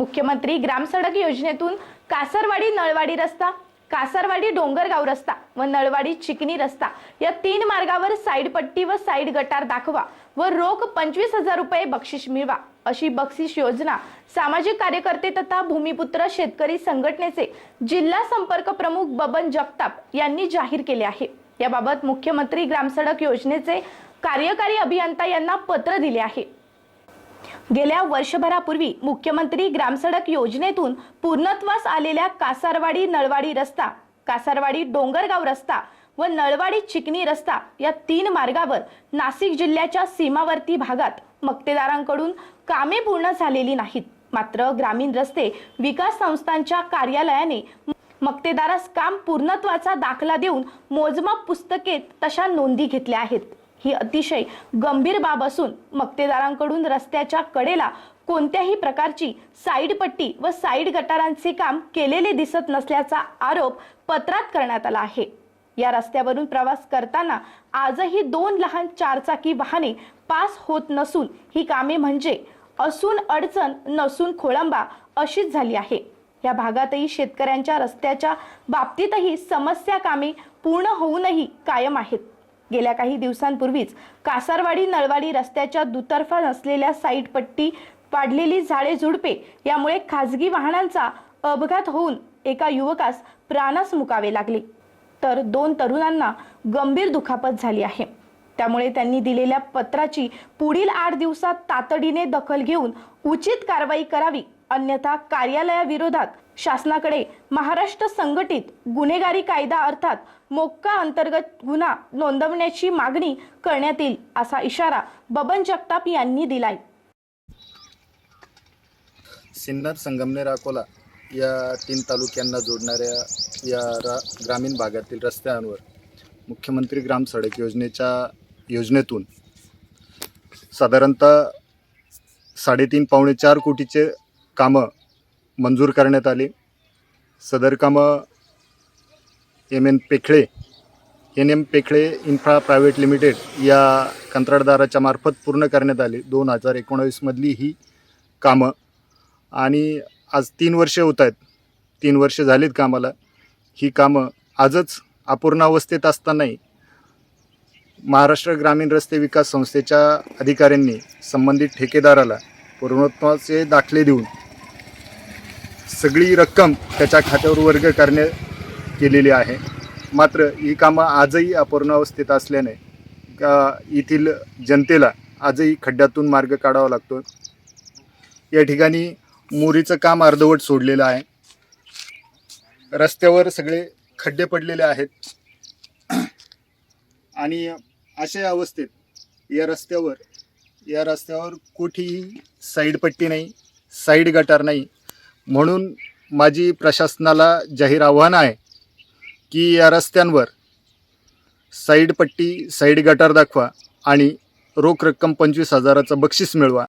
मुख्यमंत्री ग्रामसडक योजनेतून कासरवाडी नळवाडी रस्ता कासरवाडी डोंगरगाव रस्ता व नळवाडी चिकनी रस्ता या तीन मार्गावर साईड पट्टी व साईड गटार दाखवा व रोख पंचवीस हजार रुपये बक्षीस मिळवा अशी बक्षीस योजना सामाजिक कार्यकर्ते तथा भूमिपुत्र शेतकरी संघटनेचे जिल्हा संपर्क प्रमुख बबन जगताप यांनी जाहीर केले आहे. याबाबत मुख्यमंत्री ग्रामसडक योजनेचे कार्यकारी अभियंता यांना पत्र दिले आहे. गेल्या वर्षभरापूर्वी मुख्यमंत्री ग्रामसडक योजनेतून पूर्णत्वास आलेल्या कासारवाडी नळवाडी रस्ता कासारवाडी डोंगरगाव रस्ता व नळवाडी चिकनी रस्ता या तीन मार्गावर नाशिक जिल्ह्याच्या सीमावर्ती भागात मक्तेदारांकडून कामे पूर्ण झालेली नाहीत. मात्र ग्रामीण रस्ते विकास संस्थांच्या कार्यालयाने मक्तेदारास काम पूर्णत्वाचा दाखला देऊन मोजमाप पुस्तकेत तशा नोंदी घेतल्या आहेत. ही अतिशय गंभीर बाब असून मक्तेदारांकडून रस्त्याच्या कडेला कोणत्याही प्रकारची साईड पट्टी व साईड गटारांचे काम केलेले दिसत नसल्याचा आरोप पत्रात करण्यात आला आहे. या रस्त्यावरून प्रवास करताना आजही दोन लहान चारचाकी वाहने पास होत नसून ही कामे म्हणजे असून अडचण नसून खोळंबा अशीच झाली आहे. या भागातही शेतकऱ्यांच्या रस्त्याच्या बाबतीतही समस्या कामे पूर्ण होऊनही कायम आहेत. गेल्या काही दिवसांपूर्वीच कासारवाडी नळवाडी रस्त्याच्या दुतर्फा नसलेल्या साईड पट्टी पाडलेली झाडे झुडपे यामुळे खासगी वाहनांचा अपघात होऊन एका युवकास प्राणास मुकावे लागले. तर दोन तरुणांना गंभीर दुखापत झाली आहे. त्यामुळे त्यांनी दिलेल्या पत्राची पुढील आठ दिवसात तातडीने दखल घेऊन उचित कारवाई करावी अन्यथा कार्यालयाविरोधात शासनाकडे महाराष्ट्र संघटित गुन्हेगारी कायदा अर्थात मोक्का अंतर्गत गुन्हा नोंदवण्याची मागणी करण्यात येईल असा इशारा बबन जगताप यांनी दिलाय. सिन्नर संगमनेर अकोला या तीन तालुक्यांना जोडणाऱ्या या रा ग्रामीण भागातील रस्त्यांवर मुख्यमंत्री ग्राम सडक योजनेच्या योजनेतून साधारणतः साडेतीन पावणे चार कोटीचे कामं मंजूर करण्यात आली. सदर कामं M N Pekhale N M Pekhale infra private limited या कंत्राटदाराच्या मार्फत पूर्ण करण्यात आली. दोन हजार एकोणावीसमधली ही कामं. आणि आज तीन वर्षे होत आहेत. तीन वर्षे झालीत कामाला. ही कामं आजच अपूर्ण अवस्थेत असतानाही महाराष्ट्र ग्रामीण रस्ते विकास संस्थेच्या अधिकाऱ्यांनी संबंधित ठेकेदाराला पूर्णत्वाचे दाखले देऊन सगळी रक्कम त्याच्या खात्यावर वर्ग करण्यात केलेली आहे. मात्र ही कामं आजही अपूर्ण अवस्थेत असल्याने का येथील जनतेला आजही खड्ड्यातून मार्ग काढावा लागतो. या ठिकाणी मोरीचं काम अर्धवट सोडलेलं आहे. रस्त्यावर सगळे खड्डे पडलेले आहेत. आणि अशा अवस्थेत या रस्त्यावर या रस्त्यावर कुठेही साईड पट्टी नाही साईड गटार नाही म्हणून माझी प्रशासनाला जाहीर आव्हान आहे की या रस्त्यांवर साईड पट्टी साईड गटार दाखवा आणि रोख रक्कम पंचवीस हजाराचं बक्षीस मिळवा.